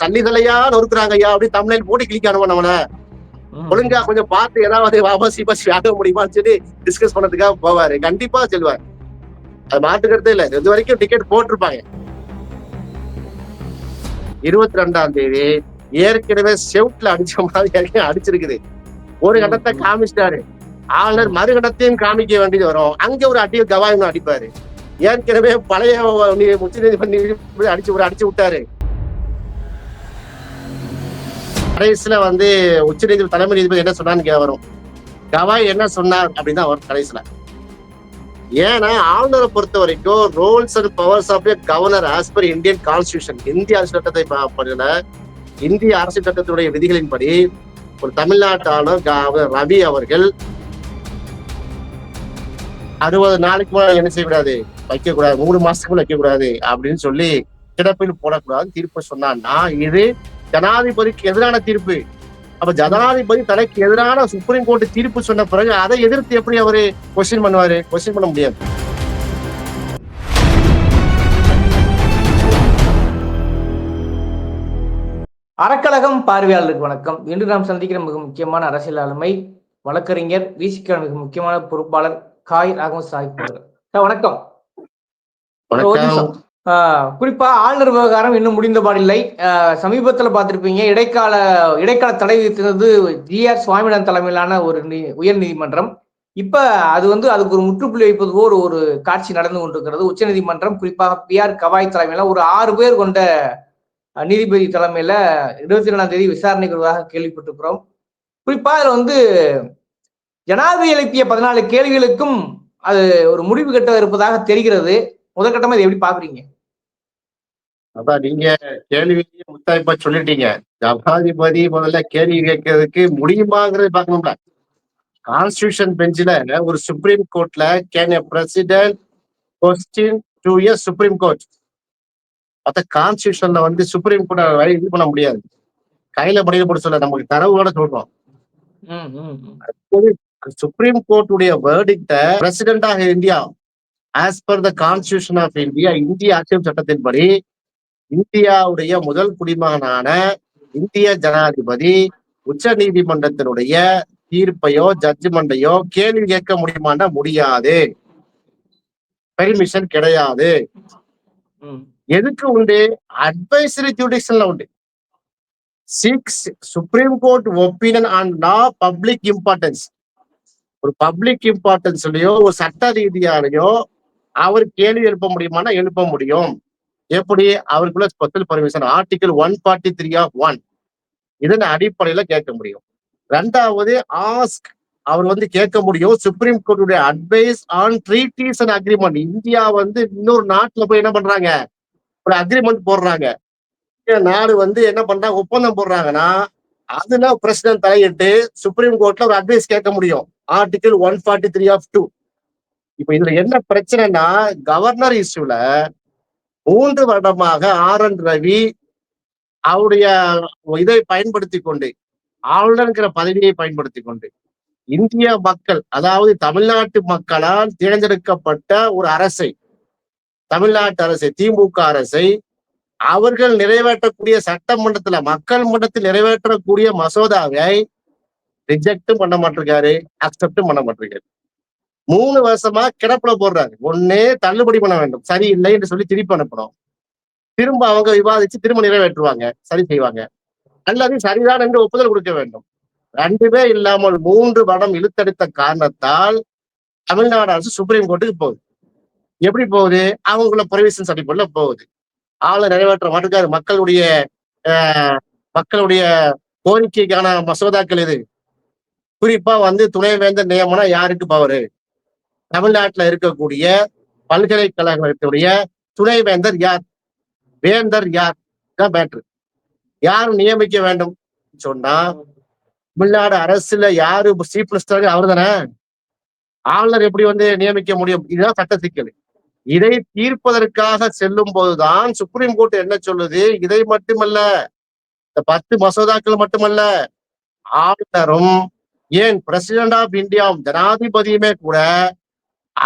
சல்லிகளையா நொறுக்குறாங்க ஐயா அப்படி தமிழில் போட்டு கிளிக் அனுப்பணும் அவனை. ஒழுங்கா கொஞ்சம் பார்த்து ஏதாவது வாபசி பசி ஆக முடியுமான்னு சொல்லி டிஸ்கஸ் பண்ணதுக்காக போவாரு. கண்டிப்பா செல்வார் அது மாட்டுக்கிறதே இல்ல. இது வரைக்கும் டிக்கெட் போட்டிருப்பாங்க. இருபத்தி ரெண்டாம் தேதி ஏற்கனவே செவுட்ல அடிச்ச மாதிரி ஏற்கனவே அடிச்சிருக்குது. ஒரு கட்டத்தை காமிச்சிட்டாரு. ஆளுநர் மறு கட்டத்தையும் காமிக்க வேண்டியது வரும். அங்க ஒரு அடிய கவாயம் அடிப்பாரு. ஏற்கனவே பழைய உச்ச நீதிமன்ற அடிச்சு ஒரு அடிச்சு விட்டாரு. கடைசியில வந்து உச்ச நீதிபதி தலைமை நீதிபதி என்ன சொன்னான்னு வரும். கவாய் என்ன சொன்னார் அப்படின்னு தான் வரும் கடைசியில. ஏன்னா ஆளுநரை பொறுத்த வரைக்கும் roles and powers of governor as per Indian constitution இந்திய அரசு சட்டத்தை பண்ணல இந்திய அரசு சட்டத்தினுடைய விதிகளின்படி ஒரு தமிழ்நாட்டு ஆளுநர் ரவி அவர்கள் அறுபது நாளைக்கு மேல என்ன செய்யக்கூடாது? வைக்கக்கூடாது. மூணு மாசத்துக்குள்ள வைக்கக்கூடாது அப்படின்னு சொல்லி கிடப்பில் போடக்கூடாது தீர்ப்பு சொன்னான்னா இது ஜனாதிபதிக்கு எதிரான தீர்ப்பு. அப்ப ஜனாதிபதி தனக்கு எதிரான சுப்ரீம் கோர்ட் தீர்ப்பு சொன்ன பிறகு அதை எதிர்த்து எப்படி அவரு கொஸ்டின் பண்ணுவாரு? கொஸ்டின் பண்ண முடியாது. அறக்கழகம் பார்வையாளருக்கு வணக்கம். இன்று நாம் சந்திக்கிற மிக முக்கியமான அரசியல் ஆளுமை வழக்கறிஞர் விசிக்க மிக முக்கியமான பொறுப்பாளர் காய் ராகவன் சாஹிப் வணக்கம். குறிப்பாக ஆளுநர் விவகாரம் இன்னும் முடிந்தபாடில்லை. சமீபத்தில் பார்த்துருப்பீங்க இடைக்கால இடைக்கால தடை விதித்தது ஜிஆர் சுவாமிநாதன் தலைமையிலான ஒரு நீ- உயர் நீதிமன்றம். இப்போ அது வந்து அதுக்கு ஒரு முற்றுப்புள்ளி வைப்பது போல் ஒரு காட்சி நடந்து கொண்டிருக்கிறது. உச்சநீதிமன்றம் குறிப்பாக பி ஆர் கவாய் தலைமையில் ஒரு ஆறு பேர் கொண்ட நீதிபதி தலைமையில் இருபத்தி ரெண்டாம் தேதி விசாரணைக்கு வருவதாக கேள்விப்பட்டிருக்கிறோம். குறிப்பாக அதில் வந்து ஜனாதிபதி எழுப்பிய பதினாலு கேள்விகளுக்கும் அது ஒரு முடிவு கட்ட இருப்பதாக தெரிகிறது. முதற்கட்டமாக இதை எப்படி பார்க்குறீங்க அதான் நீங்க கேள்வி முத்தாய்ப்பா சொல்லிட்டீங்க. ஜனாதிபதி முதல்ல கேள்வி கேட்கறதுக்கு முடியுமாங்கிறது பார்க்கணும்ல. கான்ஸ்டியூஷன் பெஞ்சில ஒரு சுப்ரீம் கோர்ட்ல can a president question to a supreme court மத்த கான்ஸ்டியூஷன்ல வந்து சுப்ரீம் கோர்ட் இது பண்ண முடியாது. கையில முடிவு போட சொல்ல நமக்கு தரவோட சொல்றோம். சுப்ரீம் கோர்ட் உடைய verdict president of India as per the constitution of India இந்திய அரசியல் சட்டத்தின்படி இந்தியாவுடைய முதல் குடிமகனான இந்திய ஜனாதிபதி உச்ச நீதிமன்றத்தினுடைய தீர்ப்பையோ ஜட்ஜ்மெண்டையோ கேள்வி கேட்க முடியுமான்னா முடியாது. பெர்மிஷன் கிடையாது. எதுக்கு உண்டு? அட்வைசரி ஜுடிஷன்ல உண்டு. Six supreme court opinion on law public importance ஒரு பப்ளிக் இம்பார்ட்டன்ஸ்லயோ ஒரு சட்ட ரீதியாலேயோ அவர் கேள்வி எழுப்ப முடியுமானா எழுப்ப முடியும். எப்படி அவருக்குள்ள special permission article one forty three of one இதன் அடிப்படையில கேட்க முடியும். ரெண்டாவது ஆஸ்க் அவர் வந்து கேட்க முடியும். Supreme கோர்ட்டுடைய advice on treaties and agreement India வந்து இன்னொரு நாட்டுல போய் என்ன பண்றாங்க? ஒரு அக்ரிமெண்ட் போடுறாங்க. நாடு வந்து என்ன பண்றாங்க? ஒப்பந்தம் போடுறாங்கன்னா அதுல பிரசிடன்ட் தலையிட்டு சுப்ரீம் கோர்ட்ல ஒரு அட்வைஸ் கேட்க முடியும். Article one forty three of two இப்ப இதுல என்ன பிரச்சனைனா கவர்னர் இஷ்யூல மூன்று வருடமாக ஆர் என் ரவி அவருடைய இதை பயன்படுத்தி கொண்டு ஆளுநர்ங்கிற பதவியை பயன்படுத்தி கொண்டு. இந்திய மக்கள் அதாவது தமிழ்நாட்டு மக்களால் தேர்ந்தெடுக்கப்பட்ட ஒரு அரசை தமிழ்நாட்டு அரசை திமுக அரசை அவர்கள் நிறைவேற்றக்கூடிய சட்டமன்றத்துல மக்கள் மன்றத்தில் நிறைவேற்றக்கூடிய மசோதாவை ரிஜெக்டும் பண்ண மாட்டிருக்காரு அக்செப்டும் பண்ண மாட்டிருக்காரு. மூணு வருஷமா கிடப்புல போடுறாரு. ஒன்னே தள்ளுபடி பண்ண வேண்டும். சரி இல்லை என்று சொல்லி திருப்பி அனுப்பணும் திரும்ப அவங்க விவாதிச்சு திரும்ப நிறைவேற்றுவாங்க. சரி செய்வாங்க. அல்லது சரிதான் என்று ஒப்புதல் கொடுக்க வேண்டும். ரெண்டுமே இல்லாமல் மூன்று படம் இழுத்தடித்த காரணத்தால் தமிழ்நாடு அரசு சுப்ரீம் கோர்ட்டுக்கு போகுது. எப்படி போகுது? அவங்கள ப்ரொவிஷன்ஸ் அடிப்படையில போகுது. ஆளை நிறைவேற்ற மாட்டிருக்காரு. மக்களுடைய மக்களுடைய கோரிக்கைக்கான மசோதாக்கள் இது குறிப்பா வந்து துணைவேந்தர் நியமனம் யாருக்கு பவரு தமிழ்நாட்டுல இருக்கக்கூடிய பல்கலைக்கழகத்துடைய துணைவேந்தர் யார்? வேந்தர் யார்? தான் மேட்ரு யார் நியமிக்க வேண்டும்? சொன்னா தமிழ்நாடு அரசுல யாரு சீஃப் மினிஸ்டர் அவர் தானே ஆளுநர் எப்படி வந்து நியமிக்க முடியும்? இதுதான் சட்ட சிக்கல். இதை தீர்ப்பதற்காக செல்லும் போதுதான் சுப்ரீம் கோர்ட் என்ன சொல்லுது? இதை மட்டுமல்ல இந்த பத்து மசோதாக்கள் மட்டுமல்ல ஆளுநரும் ஏன் பிரசிடென்ட் ஆஃப் இந்தியா ஜனாதிபதியுமே கூட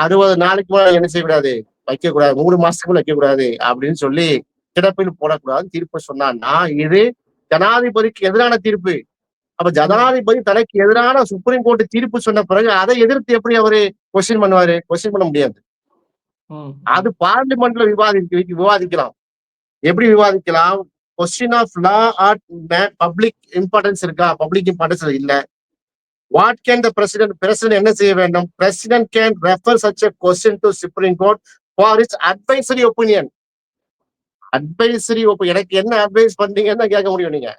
அறுபது நாளைக்கு மேல என்ன செய்யக்கூடாது? வைக்க கூடாது மூணு மாசத்துக்குள்ள வைக்க கூடாது அப்படின்னு சொல்லி கிடப்பில் போடக்கூடாது தீர்ப்பு சொன்னான்னா இது ஜனாதிபதிக்கு எதிரான தீர்ப்பு. அப்ப ஜனாதிபதி தனக்கு எதிரான சுப்ரீம் கோர்ட் தீர்ப்பு சொன்ன பிறகு அதை எதிர்த்து எப்படி அவரு கொஸ்டின் பண்ணுவாரு? கொஸ்டின் பண்ண முடியாது. அது பார்லிமெண்ட்ல விவாதி விவாதிக்கலாம். எப்படி விவாதிக்கலாம்? Question of law or public importance இருக்கா? பப்ளிக் இம்பார்ட்டன்ஸ் இல்ல. What can the president president என்ன செய்ய வேண்டும்? President can refer such a question to supreme court for its advisory opinion advisory எனக்கு என்ன அட்வைஸ் பண்றீங்கன்னு தான் கேட்க முடியும் நீங்க.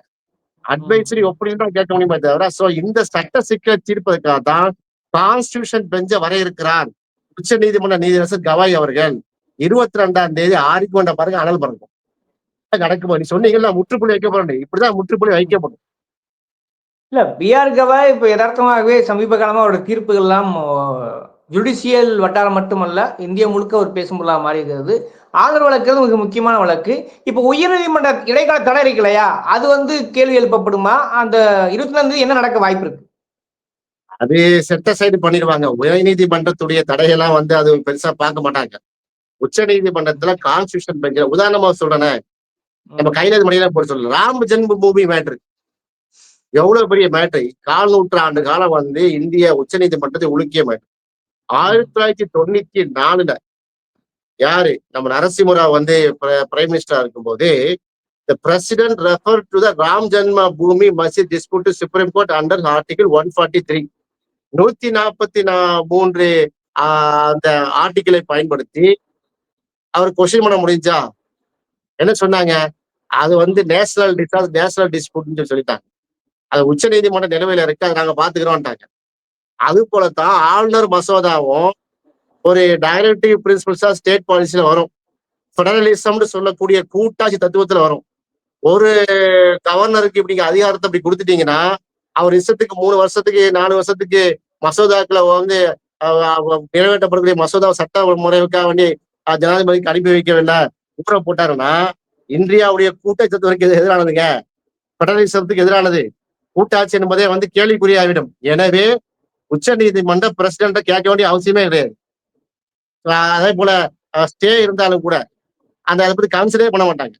அட்வைசரி ஒப்பீனியன் தான் கேட்க முடியுமே தவிர சோ இந்த சட்ட சிக்கலை தீர்ப்பதற்காக தான் கான்ஸ்டிடியூஷன் பெஞ்ச வரையறுக்கிறார் உச்ச நீதிமன்ற நீதியரசர் கவாய் அவர்கள். இருபத்தி ரெண்டாம் தேதி ஆறிக்கு கொண்ட பாருங்க அனல் பறக்கும் நடக்கும் நீ சொன்னீங்கல்ல முற்றுப்புள்ளி வைக்கப்படும் இப்படிதான் முற்றுப்புள்ளி வைக்கப்படும் இல்ல பிஆர் கவாய் இப்ப யதார்த்தமாகவே சமீப காலமா அவரோட தீர்ப்புகள் எல்லாம் ஜுடிஷியல் வட்டாரம் மட்டுமல்ல இந்தியா முழுக்க ஒரு பேசும் பொருளா மாறி இருக்கிறது ஆதரவு வழக்கு மிக முக்கியமான வழக்கு. இப்ப உயர்நீதிமன்ற இடைக்கால தடை இருக்கு இல்லையா அது வந்து கேள்வி எழுப்பப்படுமா? அந்த இருபத்தி தேதி என்ன நடக்க வாய்ப்பு இருக்கு? அது செட்ட சைடு பண்ணிடுவாங்க. உயர்நீதிமன்றத்துடைய தடையெல்லாம் வந்து அது பெருசா பார்க்க மாட்டாங்க. உச்ச நீதிமன்றத்துல கான்ஸ்டியூஷன் பெஞ்சில் உதாரணமா சொல்றேனே. நம்ம கையில மணியில போட்டு சொல்லலாம் ராம் ஜென்ம பூமி மேட்ரு எவ்வளவு பெரிய மேட்ரு கால் நூற்றாண்டு காலம் வந்து இந்திய உச்ச நீதிமன்றத்தை உலுக்கிய மேட்டர் ஆயிரத்தி தொள்ளாயிரத்தி தொண்ணூத்தி நாலுல யாரு? நம்ம நரசிம்மராவ் வந்து பிரைம் மினிஸ்டரா இருக்கும்போது the president refer to the Ram Janma Bhoomi Masjid dispute supreme court under article one forty three நூத்தி நாற்பத்தி நா மூன்று ஆஹ் அந்த ஆர்டிகிளை பயன்படுத்தி அவர் கொஸ்டின் பண்ண முடிஞ்சா? என்ன சொன்னாங்க? அது வந்து நேஷனல் டிசாஸ் நேஷனல் டிஸ்பியூட்னு சொல்லிட்டாங்க. அது உச்ச நீதிமன்ற நிலுவையில இருக்கு அதை நாங்க பாத்துக்கிறோம்ட்டாங்க அது போலத்தான் ஆளுநர் மசோதாவும் ஒரு டைரக்டிவ் பிரின்சிபல்ஸா ஸ்டேட் பாலிசியில வரும். ஃபெடரலிசம்னு சொல்லக்கூடிய கூட்டாட்சி தத்துவத்துல வரும். ஒரு கவர்னருக்கு இப்படி அதிகாரத்தை அப்படி கொடுத்துட்டீங்கன்னா அவர் இஷ்டத்துக்கு மூணு வருஷத்துக்கு நாலு வருஷத்துக்கு மசோதாக்களை வந்து நிறைவேற்றப்படக்கூடிய மசோதா சட்ட முறைக்காக வேண்டி ஜனாதிபதிக்கு அனுப்பி வைக்கவில்லை உத்தரவு போட்டாருன்னா இந்தியாவுடைய கூட்டாட்சி தத்துவத்துக்கு எதிரானதுங்க. ஃபெடரலிசத்துக்கு எதிரானது. கூட்டாட்சி என்பதே வந்து கேள்விக்குறியாகிவிடும். எனவே உச்ச நீதிமன்ற பிரசிடண்ட கேட்க வேண்டிய அவசியமே கிடையாது. அதே போல ஸ்டே இருந்தாலும் கூட அந்த அதை பத்தி கன்சிடரே பண்ண மாட்டாங்க.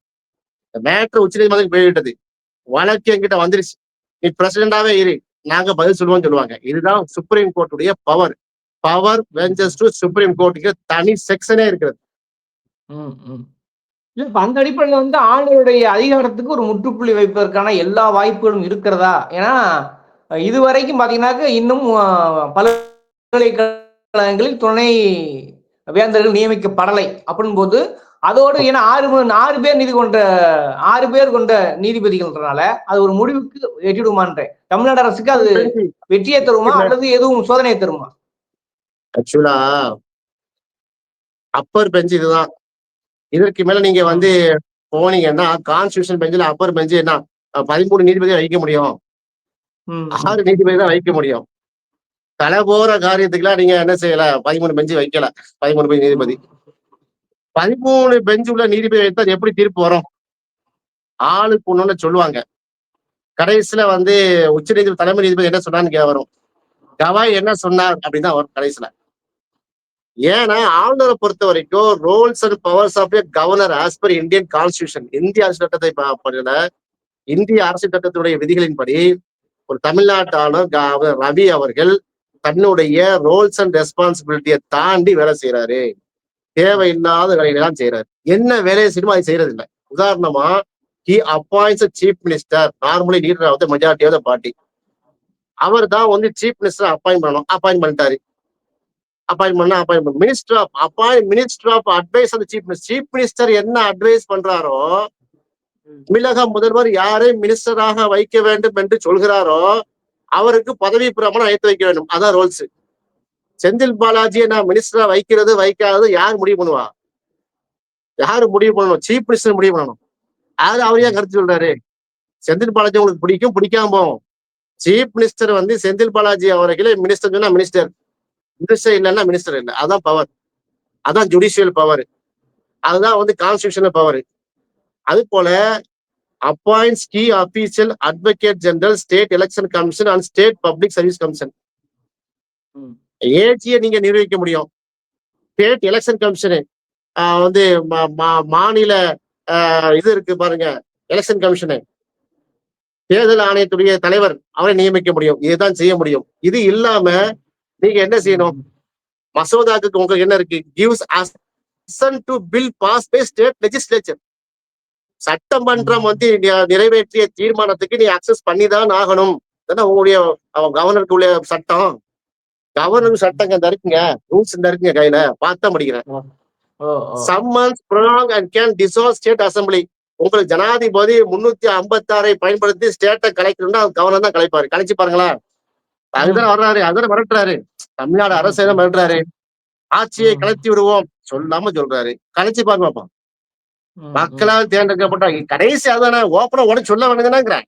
மேட்ரு உச்ச நீதிமன்றம் போய்விட்டது. வழக்கு என்கிட்ட வந்துருச்சு. நீ பிரசிடண்டாவே இரு. நாங்க பதில் சொல்லுவோம்னு சொல்லுவாங்க. இதுதான் supreme கோர்ட்டுடைய power power benches to supreme கோர்ட்டுக்கு தனி செக்ஷனே இருக்கிறது. ம், ம். இல்ல இப்ப அந்த அடிப்படையில வந்து ஆளுநருடைய அதிகாரத்துக்கு ஒரு முற்றுப்புள்ளி வைப்பதற்கான எல்லா வாய்ப்புகளும் இருக்கிறதா? ஏன்னா இதுவரைக்கும் பாத்தீங்கன்னாக்க இன்னும் பல்கலைக்கழகங்களில் துணை வேந்தர்கள் நியமிக்கப்படலை அப்படின் போது அதோடு ஏன்னா ஆறு ஆறு பேர் நீதி கொண்ட ஆறு பேர் கொண்ட நீதிபதிகள்ன்றனால அது ஒரு முடிவுக்கு எட்டிடுமான்றேன் தமிழ்நாடு அரசுக்கு அது வெற்றியை தருமா அல்லது எதுவும் சோதனையை தருமா? ஆக்சுவலா அப்பர் பெஞ்ச் இதுதான். இதற்கு மேல நீங்க வந்து போனீங்கன்னா கான்ஸ்டியூஷன் பெஞ்சில் அப்பர் பெஞ்ச் என்ன? பதிமூணு நீதிபதியை வைக்க முடியும். ஆறு நீதிபதி தான் வைக்க முடியும். தலை போற காரியத்துக்குலாம் நீங்க என்ன செய்யல? பதிமூணு பெஞ்சு வைக்கல. பதிமூணு பெஞ்சு நீதிபதி. பதிமூணு பெஞ்சு உள்ள நீதிபதி வைத்தா எப்படி தீர்ப்பு வரும்? ஆளுக்கு ஒண்ணுன்னு சொல்லுவாங்க. கடைசியில வந்து உச்ச நீதிபதி தலைமை நீதிபதி என்ன சொன்னான்னு கே- வரும். கவாய் என்ன சொன்னார் அப்படின்னு தான் வரும் கடைசியில. ஏன்னா ஆளுநரை பொறுத்த வரைக்கும் roles and powers of governor as per Indian constitution இந்திய அரசு சட்டத்தை பண்ணல இந்திய அரசு சட்டத்துடைய விதிகளின்படி ஒரு தமிழ்நாட்டு ஆளுநர் ரவி அவர்கள் தன்னுடைய ரோல்ஸ் அண்ட் ரெஸ்பான்சிபிலிட்டியை தாண்டி வேலை செய்யறாரு தேவையில்லாத வேலையெல்லாம் செய்யறாரு என்ன வேலையை செய்யணுமோ அது செய்யறது இல்லை உதாரணமா he appoints chief minister normally leader of the majority of the party அவர் தான் வந்து சீஃப் மினிஸ்டர் அப்பாயின் பண்ணணும் அப்பாயின் பண்ணிட்டாரு. அப்பாயிண்ட் பண்ணா minister of appoint minister of advice அந்த சீஃப் மினிஸ்டர் சீஃப் மினிஸ்டர் என்ன அட்வைஸ் பண்றாரோ தமிழக முதல்வர் யாரை மினிஸ்டராக வைக்க வேண்டும் என்று சொல்கிறாரோ அவருக்கு பதவி பிரமாணம் அழைத்து வைக்க வேண்டும். அதான் ரோல்ஸ் செந்தில் பாலாஜியை நான் மினிஸ்டரா வைக்கிறது வைக்காதது யார் முடிவு பண்ணுவா? யாரு முடிவு பண்ணணும்? சீஃப் மினிஸ்டர் முடிவு பண்ணணும். யாரு அவரையா கருத்து சொல்றாரு? செந்தில் பாலாஜி உங்களுக்கு பிடிக்கும் பிடிக்காம போகும். சீஃப் மினிஸ்டர் வந்து செந்தில் பாலாஜி அவர்களே மினிஸ்டர் சொன்னா மினிஸ்டர் மினிஸ்டர் இல்லைன்னா மினிஸ்டர் இல்லை. அதான் பவர் அதான் ஜுடிஷியல் பவர் அதுதான் வந்து கான்ஸ்டியூஷனல் பவர் அது போல appoints key official advocate general state election commission and state public service commission ஏஜியை நீங்க நிர்வகிக்க முடியும். ஸ்டேட் எலெக்ஷன் கமிஷனு வந்து மா- மா- மாநில ஆஹ் இது இருக்கு பாருங்க. எலெக்ஷன் கமிஷனு தேர்தல் ஆணையத்துடைய தலைவர் அவரை நியமிக்க முடியும். இதுதான் செய்ய முடியும். இது இல்லாம நீங்க என்ன செய்யணும்? மசோதாக்கு உங்களுக்கு என்ன இருக்கு? Gives assent to bill pass by state legislature சட்டமன்றம் வந்து நிறைவேற்றிய தீர்மானத்துக்கு நீ அக்சஸ் பண்ணி தான் ஆகணும் உங்களுடைய கவர்னருக்கு உள்ள சட்டம். கவர்னர் சட்டம் இந்த இருக்குங்க. ரூல்ஸ் இந்த இருக்குங்க கையில. பார்த்தா முடிக்கிறேன் summons prolong and can dissolve state assembly உங்களுக்கு ஜனாதிபதி முன்னூத்தி ஐம்பத்தாறை பயன்படுத்தி ஸ்டேட்டை கலைக்கணும்னா கவர்னர் தான் கலைப்பாரு. கலைச்சு பாருங்களேன். அதுதான் வர்றாரு. அதுதான் மிரட்டுறாரு. தமிழ்நாடு அரசு தான் மிரட்டுறாரு? ஆட்சியை. கலைத்து விடுவோம் சொல்லாம சொல்றாரு. கலைச்சு ம். மக்களால் தேர்ந்தெடுக்கப்பட்டாங்க கடைசி அதானே ஓப்பனா உடனே சொல்ல வேண்டியதுனாங்கிறேன்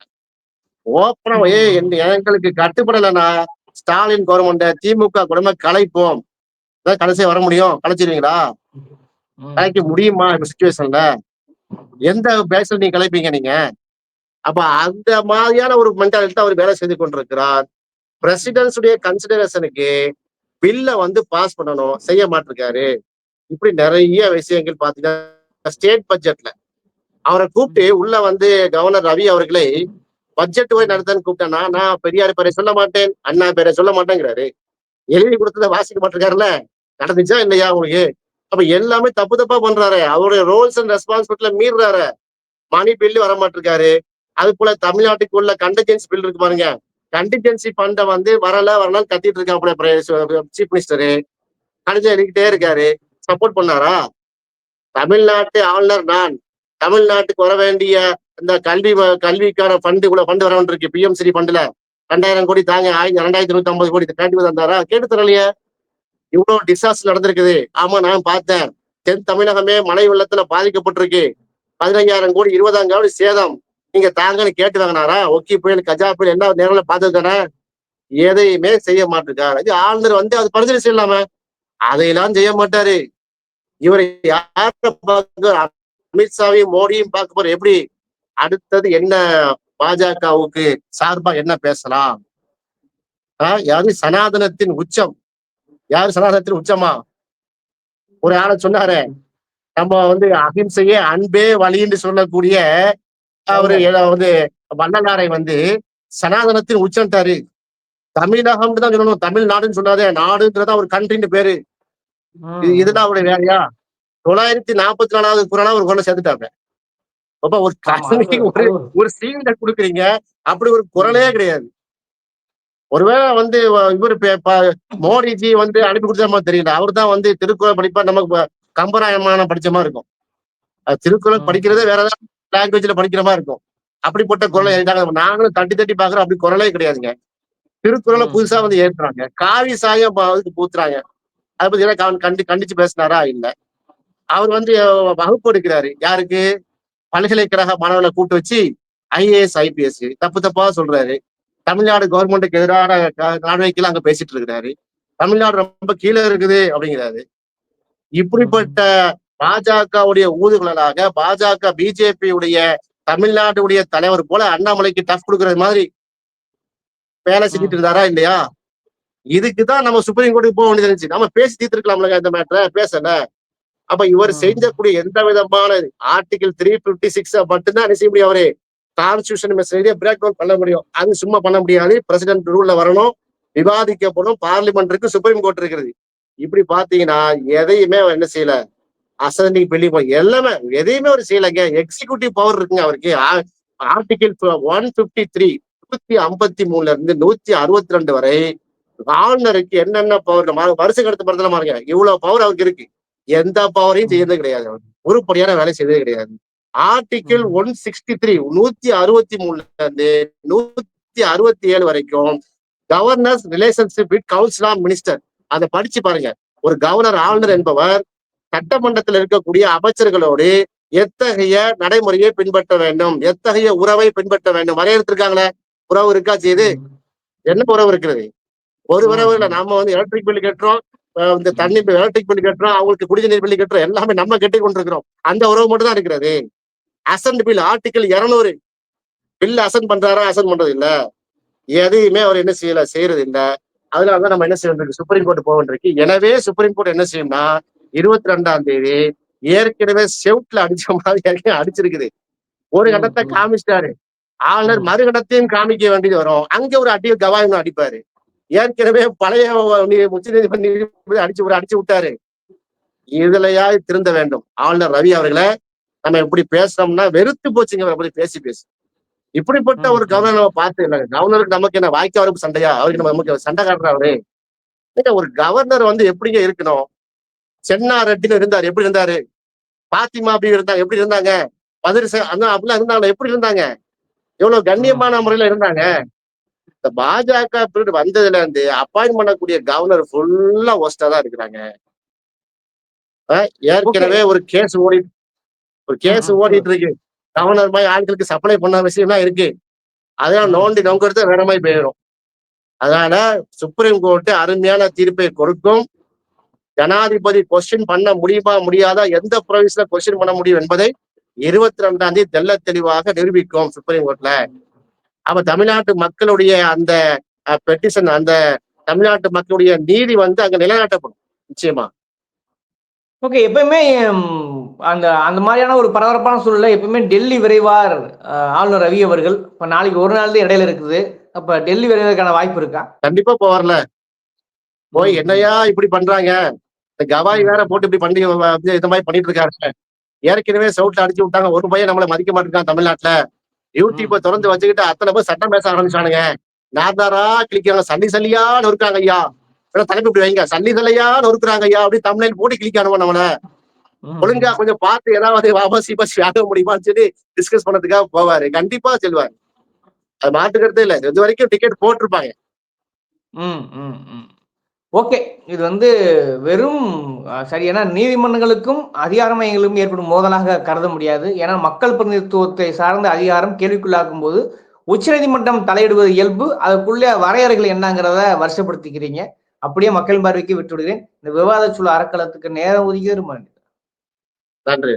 ஓப்பனா ஏ எங்களுக்கு கட்டுப்படலைன்னா ஸ்டாலின் கவர்மெண்ட திமுக குடும்ப கலைப்போம். அதான் கடைசியா வர முடியும். கலைச்சிருவீங்களா. கலைக்க முடியுமா இந்த சுச்சுவேஷன்ல எந்த பேஸ்ல நீங்க கலைப்பீங்க நீங்க? அப்ப அந்த மாதிரியான ஒரு மென்டாலிட்டி அவர் வேலை செய்து கொண்டிருக்கிறார். பிரசிடென்ட்ஸுடைய கன்சிடரேஷனுக்கு பில்ல வந்து பாஸ் பண்ணணும் செய்ய மாட்டிருக்காரு. இப்படி நிறைய விஷயங்கள் பாத்தீங்கன்னா ஸ்டேட் பட்ஜெட்ல அவரை கூப்பிட்டு உள்ள வந்து கவர்னர் ரவி அவர்களை பட்ஜெட் போய் நடத்தன்னு கூப்பிட்டேன்னா நான் பெரியார் பேரை சொல்ல மாட்டேன் அண்ணா பேரை சொல்ல மாட்டேங்கிறாரு. எழுதி கொடுத்ததை வாசிக்க மாட்டிருக்காருல்ல? நடந்துச்சா இல்லையா உங்களுக்கு? அப்ப எல்லாமே தப்பு தப்பா பண்றாரு. அவருடைய ரோல்ஸ் அண்ட் ரெஸ்பான்சிபிலிட்டியில மீறுறாரு. மணி பில்லு வர மாட்டிருக்காரு அது போல தமிழ்நாட்டுக்கு உள்ள பில் இருக்கு பாருங்க. கண்டிஜென்சி ஃபண்ட வந்து வரல வரலாம் கத்திட்டு இருக்காப்புல சீஃப் மினிஸ்டரு கடிதம் எழுதிக்கிட்டே இருக்காரு. சப்போர்ட் பண்ணாரா? தமிழ்நாட்டு ஆளுநர் நான். தமிழ்நாட்டுக்கு வர வேண்டிய இந்த கல்வி வ- கல்விக்கான ஃபண்டு கூட ஃபண்டு வர இருக்கு பிஎம்சி ஸ்ரீ ஃபண்டுல ரெண்டாயிரம் கோடி தாங்க ஆயிரத்தி ரெண்டாயிரத்தி நூத்தி ஐம்பது கோடி கேட்டு தந்தாரா? கேட்டு தரலையே. இவ்வளவு டிசாஸ்டர் நடந்திருக்குது. ஆமா நான் பார்த்தேன். தென் தமிழகமே மழை வெள்ளத்துல பாதிக்கப்பட்டிருக்கு. பதினஞ்சாயிரம் கோடி இருபதாம் கோடி சேதம். நீங்க தாங்கன்னு கேட்டு வாங்கினாரா ஒக்கி புயல் கஜா புயல் என்ன நேரில் பார்த்தது தானே எதையுமே செய்ய மாட்டிருக்காரு இது ஆளுநர் வந்து அது பரிசீலனை செய்யலாம? அதையெல்லாம் செய்ய மாட்டாரு. இவரை யார பார்க்க அமித்ஷாவையும் மோடியும் பார்க்க போற எப்படி? அடுத்தது என்ன பாஜகவுக்கு சார்பா என்ன பேசலாம்? ஆஹ் யாரு? சனாதனத்தின் உச்சம். யாரு சனாதனத்தின் உச்சமா? ஒரு ஆளை சொன்னாரு. நம்ம வந்து அகிம்சையே அன்பே வழின்னு சொல்லக்கூடிய அவரு வந்து வள்ளலாரை வந்து சனாதனத்தின் உச்சம்ட்டாரு தமிழகம் தான் சொல்லணும். தமிழ்நாடுன்னு சொல்லாதே நாடுங்கிறதா ஒரு கண்ட்ரின்னு பேரு. இது- இதுதான் அவருடைய வேலையா? தொள்ளாயிரத்தி நாற்பத்தி நாலாவது குரலா ஒரு குரலை சேர்த்துட்டாங்க அப்ப ஒரு கசனைக்கு ஒரு ஒரு சீண்ட கொடுக்குறீங்க. அப்படி ஒரு குரலே கிடையாது. ஒருவேளை வந்து இவர் மோடிஜி வந்து அனுப்பி கொடுத்த மாதிரி தெரியல. அவர் தான் வந்து திருக்குறள் படிப்பா நமக்கு கம்பராயமானம் படிச்ச மாதிரி இருக்கும். திருக்குறள். படிக்கிறதே வேற ஏதாவது லாங்குவேஜ்ல படிக்கிற மாதிரி இருக்கும். அப்படிப்பட்ட குரலை எழுதாங்க நாங்களும் தட்டி தட்டி பாக்குறோம் அப்படி குரலே கிடையாதுங்க. திருக்குறளை. புதுசா வந்து ஏற்றுறாங்க. காவி சாயம் பூத்துறாங்க. அதை பத்தி கவன் கண்டி கண்டிச்சு பேசினாரா? இல்ல. அவர் வந்து வகுப்பு எடுக்கிறாரு. யாருக்கு? பல்கலைக்கழக மாணவர்களை கூட்டு வச்சு ஐஏஎஸ் ஐபிஎஸ் தப்பு தப்பா சொல்றாரு. தமிழ்நாடு கவர்மெண்ட்டுக்கு எதிரான நடவடிக்கைகள் அங்க பேசிட்டு இருக்கிறாரு. தமிழ்நாடு ரொம்ப கீழே இருக்குது அப்படிங்கிறாரு. இப்படிப்பட்ட பாஜகவுடைய ஊதுகுழலாக பாஜக பிஜேபி உடைய தமிழ்நாட்டுடைய தலைவர் போல அண்ணாமலைக்கு டஃப் கொடுக்கறது மாதிரி வேலை செஞ்சுட்டு இருந்தாரா இல்லையா? இதுக்குதான் நம்ம சுப்ரீம் கோர்ட்டுக்கு போக வேண்டியது இருந்துச்சு. நம்ம பேசி தீர்த்திருக்கலாம்ல இந்த மேட்டரை பேசல. அப்ப இவர். செஞ்சக்கூடிய எந்த விதமான ஆர்டிகல் த்ரீ பிப்டி சிக்ஸ் மட்டும்தான் என்ன செய்ய முடியும் அவரு? கான்ஸ்டியூஷன் மெசேஜ் பிரேக் டவுன் பண்ண முடியும். அது சும்மா பண்ண முடியாது. பிரசிடென்ட் ரூல்ல வரணும். விவாதிக்கப்படும். பார்லிமெண்ட் இருக்கு சுப்ரீம் கோர்ட் இருக்கிறது. இப்படி பாத்தீங்கன்னா எதையுமே அவர் என்ன செய்யல? அசனிங் பெல்லி எல்லாமே எதையுமே அவர் செய்யலைங்க எக்ஸிகியூட்டிவ் பவர் இருக்குங்க அவருக்கு. ஆர்டிகிள் ஒன் பிப்டி த்ரீ நூத்தி ஐம்பத்தி மூணுல இருந்து நூத்தி அறுபத்தி ரெண்டு வரை ஆளுநருக்கு என்னென்ன பவர் வருஷம் கடத்த படத்துல பாருங்க இவ்வளவு பவர் அவருக்கு இருக்கு. எந்த பவரையும் செய்யறது கிடையாது அவர். உருப்படியான வேலை செய்யறது கிடையாது. ஆர்டிகிள். ஒன் சிக்ஸ்டி த்ரீ நூத்தி அறுபத்தி மூணுல இருந்து நூத்தி அறுபத்தி ஏழு வரைக்கும் governors relationship with council of minister அதை படிச்சு பாருங்க. ஒரு கவர்னர் ஆளுநர் என்பவர் சட்டமன்றத்தில் இருக்கக்கூடிய அமைச்சர்களோடு எத்தகைய நடைமுறையை பின்பற்ற வேண்டும்? எத்தகைய உறவை பின்பற்ற வேண்டும்? வரையறுத்திருக்காங்களே. உறவு இருக்கா செய்து? என்ன உறவு இருக்கிறது? ஒரு உறவு இல்ல. நாம வந்து எலக்ட்ரிக் பில் கட்டுறோம். இந்த தண்ணி எலக்ட்ரிக் பில் கட்டுறோம். அவங்களுக்கு குடிநீர் பில் கட்டுறோம். எல்லாமே நம்ம கட்டி கொண்டிருக்கிறோம். அந்த உறவு மட்டும் தான் இருக்கிறது. அசன்ட் பில் ஆர்டிகல் இருநூறு. பில் அசன் பண்றாரா? அசன் பண்றது இல்ல. எதையுமே அவர் என்ன செய்யல செய்யறது இல்ல. அதனாலதான் நம்ம என்ன செய்யறது சுப்ரீம் கோர்ட் போக வேண்டியிருக்கு. எனவே சுப்ரீம் கோர்ட் என்ன செய்யும்னா இருபத்தி ரெண்டாம் தேதி ஏற்கனவே செவுட்ல அடிச்ச மாதிரி ஏற்கனவே அடிச்சிருக்குது. ஒரு கட்டத்தை. காமிச்சிட்டாரு. ஆளுநர் ம். மறு கட்டத்தையும் காமிக்க வேண்டியது வரும். அங்க ஒரு அடி கவாயம் அடிப்பாரு. ஏற்கனவே பழைய உச்ச நீதிமன்ற அடிச்சு ஒரு அடிச்சு விட்டாரு. இதுலயா திருந்த வேண்டும். ஆளுநர் ரவி அவர்களை நம்ம இப்படி பேசுறோம்னா வெறுத்து போச்சுங்க. அப்படி பேசி பேசி. இப்படிப்பட்ட ஒரு. கவர்னர் நம்ம பார்த்து இல்லை. கவர்னருக்கு நமக்கு என்ன வாய்க்கு அவருக்கு சண்டையா? அவருக்கு நம்ம நமக்கு சண்டை காட்டுறாரு ஒரு கவர்னர் வந்து எப்படிங்க இருக்கணும்? சென்னா ரெட்டின்னு இருந்தாரு? எப்படி இருந்தாரு? பாத்திமா அப்படி இருந்தாங்க எப்படி இருந்தாங்க? பதில் அந்த அப்படிலாம் இருந்தாங்க எப்படி இருந்தாங்க? எவ்வளவு கண்ணியமான முறையில இருந்தாங்க. இந்த பாஜக பீரியட் வந்ததுல இருந்து அப்பாயின்ட் பண்ணக்கூடிய கவர்னர் ஃபுல்லா ஒஸ்டா தான் இருக்கிறாங்க. ஏற்கனவே ஒரு கேஸ் ஓடி ஒரு கேஸ். ஓடிட்டு இருக்கு. கவர்னர் மாதிரி ஆட்களுக்கு சப்ளை பண்ண விஷயம்லாம் இருக்கு. அதெல்லாம். நோண்டி நோங்கிறது வேற மாதிரி போயிடும் அதனால சுப்ரீம் கோர்ட் அருமையான தீர்ப்பை கொடுக்கும். ஜனாதிபதி கொஸ்டின் பண்ண முடியுமா முடியாதா? எந்த ப்ரொவிஸ்ல கொஸ்டின் பண்ண முடியும் என்பதை இருபத்தி ரெண்டாம் தேதி தெள்ள தெளிவாக நிரூபிக்கும் சுப்ரீம் கோர்ட்ல அப்ப தமிழ்நாட்டு மக்களுடைய அந்த பெட்டிஷன் அந்த தமிழ்நாட்டு மக்களுடைய நீதி வந்து அங்க நிலைநாட்டப்படும். நிச்சயமா? ஓகே எப்பயுமே அந்த அந்த மாதிரியான ஒரு பரபரப்பான சூழ்நிலை எப்பயுமே டெல்லி விரைவார் ஆளுநர் ரவி அவர்கள் இப்ப நாளைக்கு ஒரு நாள் தான் இடையில இருக்குது. அப்ப டெல்லி விரைவதற்கான வாய்ப்பு இருக்கா? கண்டிப்பா போவார்ல. போய் என்னையா இப்படி பண்றாங்க? இந்த கவாய் வேற போட்டு இப்படி பண்ணி வந்து இந்த மாதிரி பண்ணிட்டு இருக்காரு. ஏற்கனவே சவுட்ல அடிச்சு விட்டாங்க. ஒரு பையன் நம்மள மதிக்க மாட்டேங்கான் தமிழ்நாட்டுல. யூடியூப்பை திறந்து வச்சுக்கிட்டு அத்தனை பேர் சட்டம் பேச ஆரம்பிச்சானுங்க. நார்தாரா கிளிக்காங்க சல்லி சல்லியா நொறுக்காங்க ஐயா. தலைப்பு இப்படி வைங்க. சல்லி சல்லியா நொறுக்குறாங்க ஐயா. அப்படி தமிழில் போட்டு கிளிக்கானுவ நம்மள. ம். ஒழுங்கா கொஞ்சம் பார்த்து ஏதாவது வாபசி பசி ஆக முடியுமான்னு சொல்லி டிஸ்கஸ் பண்ணதுக்காக போவாரு. கண்டிப்பா செல்வாரு அது மாட்டுக்கிறதே இல்ல. இது வரைக்கும் டிக்கெட் போட்டிருப்பாங்க. ஓகே இது வந்து வெறும் சரியான சரி ஏன்னா நீதிமன்றங்களுக்கும் அதிகார ஏற்படும் மோதலாக கருத முடியாது. ஏன்னா மக்கள் பிரதிநிதித்துவத்தை சார்ந்த அதிகாரம் கேள்விக்குள்ளாக்கும் போது உச்சநீதிமன்றம் தலையிடுவது இயல்பு அதுக்குள்ளே வரையறைகள் என்னங்கிறத வருஷப்படுத்திக்கிறீங்க அப்படியே மக்கள் பார்வைக்கு விட்டுவிடுகிறேன். இந்த விவாத சூழல் அறக்களத்துக்கு நேரம் ஒதுக்கி நன்றி.